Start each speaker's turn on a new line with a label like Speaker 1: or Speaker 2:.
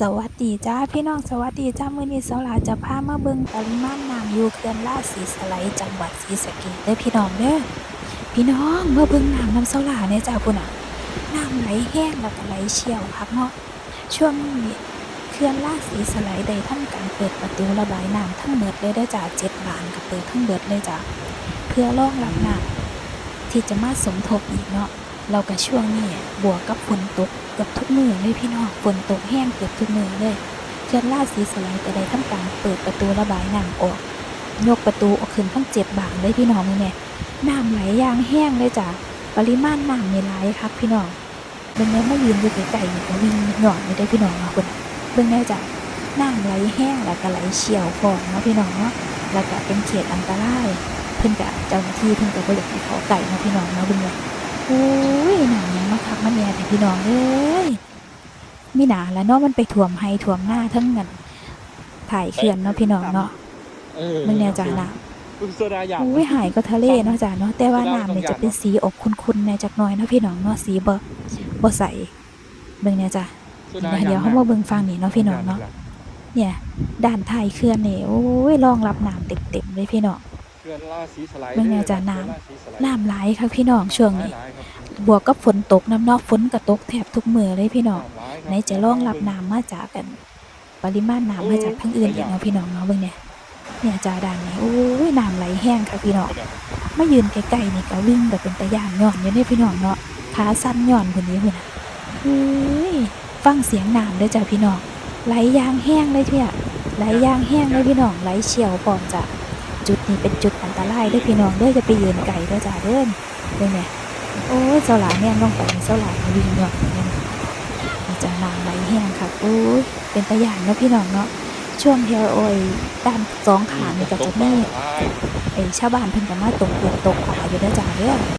Speaker 1: สวัสดีจ้าพี่น้องสวัสดีจ้ามื้อนี้สาวลาจะพามาเบิ่งปริมาณน้ำอยู่เขื่อนลาดศรีสไลจังหวัดศรีสะเกษเด้อพี่น้องเด้อพี่น้องเมาเบิ่งน้ำน้ำสาวลาเนี่ยจ้าพุ่นน่ะน้ำไหลแห้งแล้วก็ไหลเชี่ยวคักเนาะช่วงนี้เขื่อนลาดศรีสไลได้ทำการเปิดประตูระบายน้ำทั้งหมดเลยเด้อจ้า7บานก็เปิดทั้งเบิดเลยจ้าเพื่อรองรับน้ำที่จะมาสมทบอีกเนาะ เรากับช่วงนี้บวกกับฝนตกเกับทุกมือเลยพี่น้องฝนตกแห้งเกือบทุกมือเลยเขื่อนลาสีสไลด์ก็ได้ทำการเปิดประตูระบายน้ำออกยกประตูออกขึ้นทั้งเจ็ดบานเลยพี่น้องนี่แม่น้ำไหลยางแห้งเลยจ้ะปริมาณน้ำในไหลายครับพี่น้องเบิ่งแม่ไมายืนอยู่ไกลๆนี่ก็วิ่งหย่อนอยู่ได้พี่น้องเนาะคุณเบิ่งแม่จ้ะน้ำไหลแห้งแล้วก็ไหลเชี่ยวฟองเนาะพี่น้องเนาะแล้วก็เป็นเขตอันตรายเพิ่นกับเจ้าหน้าที่เพิ่นก็บ่อยากให้เขาไก่เนาะพี่น้องเนาะเบิ่งแม่ อ้ยหนังยังมาคักมันแย่แต่พี่น้องเอ้ยมีหนาแล้วเนาะมันไปถ่วมให้ถ่วมหน้าทั้งเงินถ่ายเขื่อนเนาะพี่น้องเนาะมันแน่จ้าน้
Speaker 2: คุณโซดาอยากำ
Speaker 1: โอ้ยหายก็ทะเลเนาะจ้าเนาะแต่ว่าน้ำเนี่ยจะเป็นสีออกคุ้นๆแน่จักหน่อยเนาะพี่น้องเนาะสีบ่บ่ใสเบิ่งเนี่ยจ้ะเดี๋ยวเฮามาเบิ่งฟังนี่เนาะพี่น้องเนาะเนี่ยด้านท้ายเขื่อนนี่โอ้ยรองรับน้ำเต็มๆเลยพี่น้อง
Speaker 2: เขื่อนราศีสไลด์
Speaker 1: เป็นไงจ๊ะน้ำน้ำไหลค่ะพี่น้องช่วงนี้
Speaker 2: หลายๆครับ
Speaker 1: บวกกับฝนตกน้ำเนอกฝนก็ตกแทบทุกมื้อเลยพี่น้อง
Speaker 2: น้ำหลายครับ
Speaker 1: ไหนจะรองรับน้ำมาจากกัน ปริมาณน้ำมาจากทั้งอื่นอีกเนาะพี่น้องเนาะเบิ่งเนี่ยเนี่ยจาด่านนี้โอ้ยน้ำไหลแห้งค่ะพี่น้องมายืนใกล้ๆนี่ก็วิ่งแบบเป็นตะย่านย่อนอยู่เนี่ยพี่น้องเนาะขาสั้นย่อนคนนี้พุ่นน่ะเฮ้ยฟังเสียงน้ำเด้อจ้ะพี่น้องไหลยางแห้งเลยเพี่ยไหลยางแห้งเลยพี่น้องไหลเฉียวพร้อมจ้ะ จุดนี้เป็นจุดอันตรายด้วยพี่น้องเด้อจะไปยืนไก่เด้อจ้าเด้อเบิ่งเนี่ยโอ้ยเสาหลานเนี่ยต้องไปเสาหลานวิ่งเนเหมือนกันมันจะนางไหลแห้งค่ะโอ้ยเป็นตะย่านเนาะพี่น้องเนาะช่วงเที่ยวโอ้ยด้านสองขานี่ก็จะมีไอ้ชาวบ้านเพิ่นก็มาตกเบ็ดตกปลาอยู่เด้อจ้าเด้อ